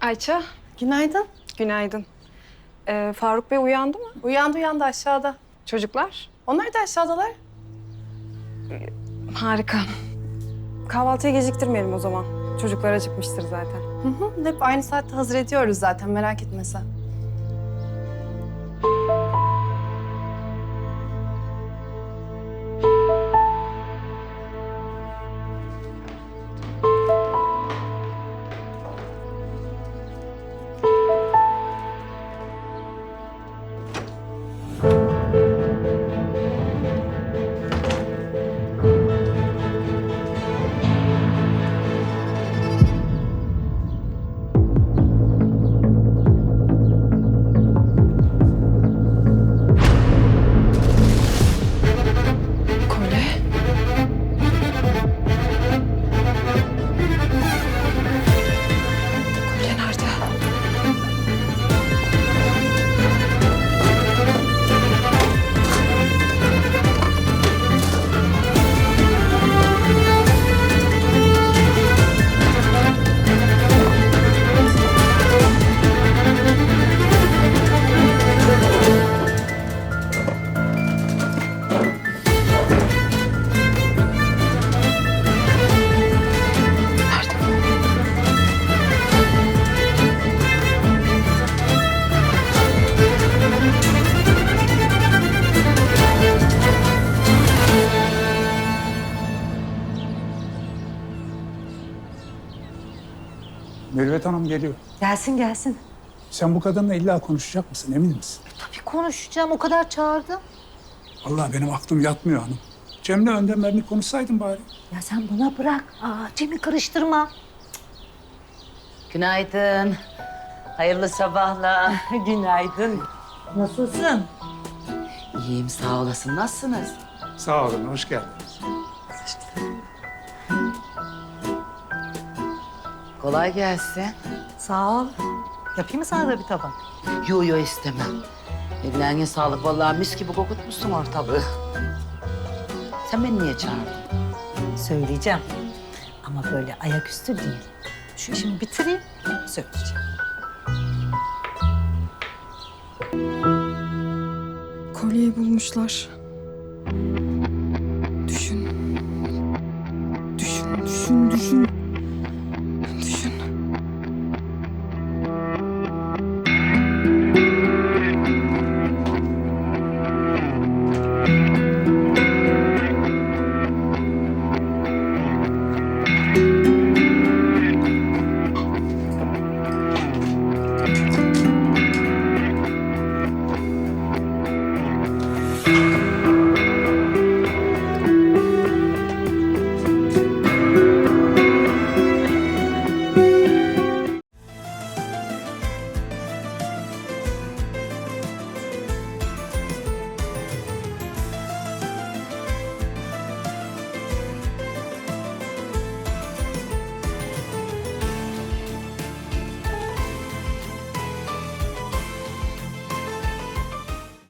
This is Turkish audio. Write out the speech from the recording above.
Ayça, Günaydın. günaydın. Ee, Faruk Bey uyandı mı? Uyandı uyandı aşağıda. Çocuklar? Onlar da aşağıdalar. Harika. Kahvaltıya geciktirmeyelim o zaman. Çocuklar acıkmıştır zaten. Hı hı. Hep aynı saatte hazır ediyoruz zaten merak etme sen. Mürvet Hanım geliyor. Gelsin gelsin. Sen bu kadınla illa konuşacak mısın emin misin? Tabii konuşacağım. O kadar çağırdım. Vallahi benim aklım yatmıyor hanım. Cem'le önden ben bir konuşsaydın bari. Ya sen bana bırak. Aa, Cem'i karıştırma. Günaydın. Hayırlı sabahlar. Günaydın. Nasılsın? İyiyim sağ olasın. Nasılsınız? Sağ olun, hoş geldiniz. Kolay gelsin. Sağ ol. Yapayım mı sana da bir tabak? Yo yo istemem. Ellerine sağlık. Vallahi mis gibi kokutmuşsun ortalığı. Sen beni niye çağırdın? Söyleyeceğim. Ama böyle ayaküstü değil. Şu işimi bitireyim, söyleyeceğim. Kolyeyi bulmuşlar. Düşün. Düşün, düşün, düşün.